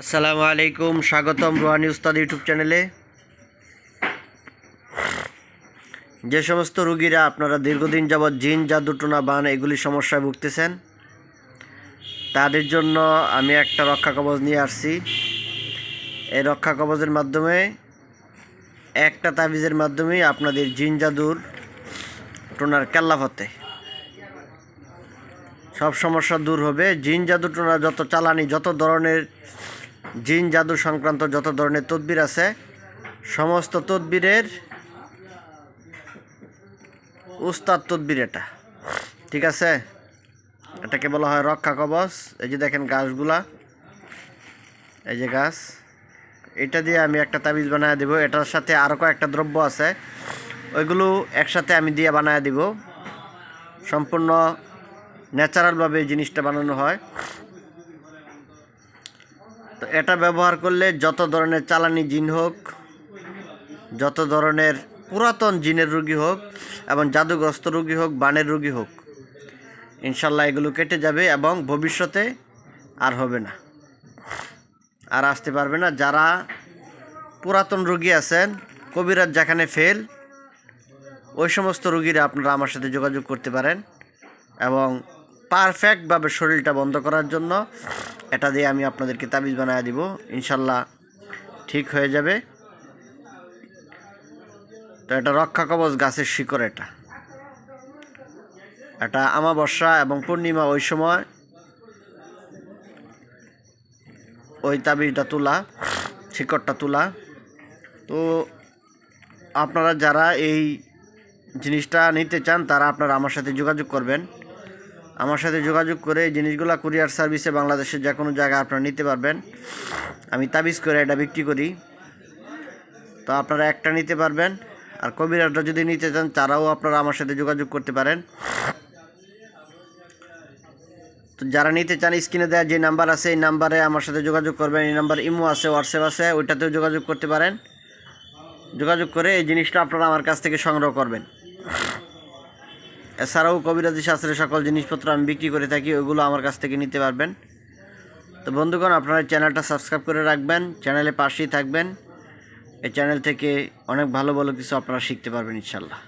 আসসালামু আলাইকুম, স্বাগতম রোহানি উস্তাদ ইউটিউব চ্যানেলে। যে সমস্ত রুগীরা আপনারা দীর্ঘদিন যাবৎ জিন জাদুটোনা বান এগুলি সমস্যায় ভুগতেছেন, তাদের জন্য আমি একটা রক্ষা কবচ নিয়ে আসছি। এই রক্ষা কবচের মাধ্যমে, একটা তাবিজের মাধ্যমেই আপনাদের জিন, জাদুর, টোনার কেল্লাফতে। সব সমস্যা দূর হবে। জিন, জাদু, টোনা যত চালানি, যত ধরনের জিন, জাদু সংক্রান্ত যত ধরনের তদবির আছে, সমস্ত তদবিরের উস্তাদ তদবির এটা। ঠিক আছে? এটাকে বলা হয় রক্ষা কবচ। এই যে দেখেন গাছগুলা। এই যে গাছ। এটা দিয়ে আমি একটা তাবিজ বানায় দিব। এটার সাথে আরও কয়েকটা দ্রব্য আছে। ওইগুলো একসাথে আমি দিয়ে বানায় দিব। সম্পূর্ণ ন্যাচারালভাবে এই জিনিসটা বানানো হয়। তো এটা ব্যবহার করলে যত ধরনের চালানি জিন হোক, যত ধরনের পুরাতন জিনের রুগী হোক এবং জাদুগ্রস্ত রুগী হোক, বানের রুগী হোক, ইনশাল্লাহ এগুলো কেটে যাবে এবং ভবিষ্যতে আর হবে না। আর আসতে পারবে না। যারা পুরাতন রুগী আছেন, কবিরাজ যেখানে ফেল, ওই সমস্ত রুগীরা আপনারা আমার সাথে যোগাযোগ করতে পারেন এবং পারফেক্টভাবে শরীরটা বন্ধ করার জন্য এটা দিয়ে আমি আপনাদেরকে তাবিজ বানায় দিব। ইনশাল্লাহ ঠিক হয়ে যাবে। তো এটা রক্ষা কবচ গাছের শিকড় এটা। এটা আমাবস্যা এবং পূর্ণিমা ওই সময় ওই তাবিজটা তোলা, শিকড়টা তোলা। তো আপনারা যারা এই জিনিসটা নিতে চান, তারা আপনারা আমার সাথে যোগাযোগ করবেন। আমার সাথে যোগাযোগ করে এই জিনিসগুলো কুরিয়ার সার্ভিসে বাংলাদেশের যে কোনো জায়গায় আপনারা নিতে পারবেন। আমি তাবিজ করে এটা বিক্রি করি। তো আপনারা একটা নিতে পারবেন। আর কবিরাজটা যদি নিতে চান, তারাও আপনারা আমার সাথে যোগাযোগ করতে পারেন। তো যারা নিতে চান, স্ক্রিনে দেওয়া যে নাম্বার আছে, এই নাম্বারে আমার সাথে যোগাযোগ করবেন। এই নাম্বার ইমো আছে, হোয়াটসঅ্যাপ আছে, ওইটাতেও যোগাযোগ করতে পারেন। যোগাযোগ করে এই জিনিসটা আপনারা আমার কাছ থেকে সংগ্রহ করবেন। এছাড়াও কবিরাজি শাস্ত্রের সকল জিনিসপত্র আমি বিক্রি করে থাকি, ওইগুলো আমার কাছ থেকে নিতে পারবেন। তো বন্ধুগণ, আপনারা চ্যানেলটা সাবস্ক্রাইব করে রাখবেন, চ্যানেলে পাশেই থাকবেন। এই চ্যানেল থেকে অনেক ভালো ভালো কিছু আপনারা শিখতে পারবেন ইনশাল্লাহ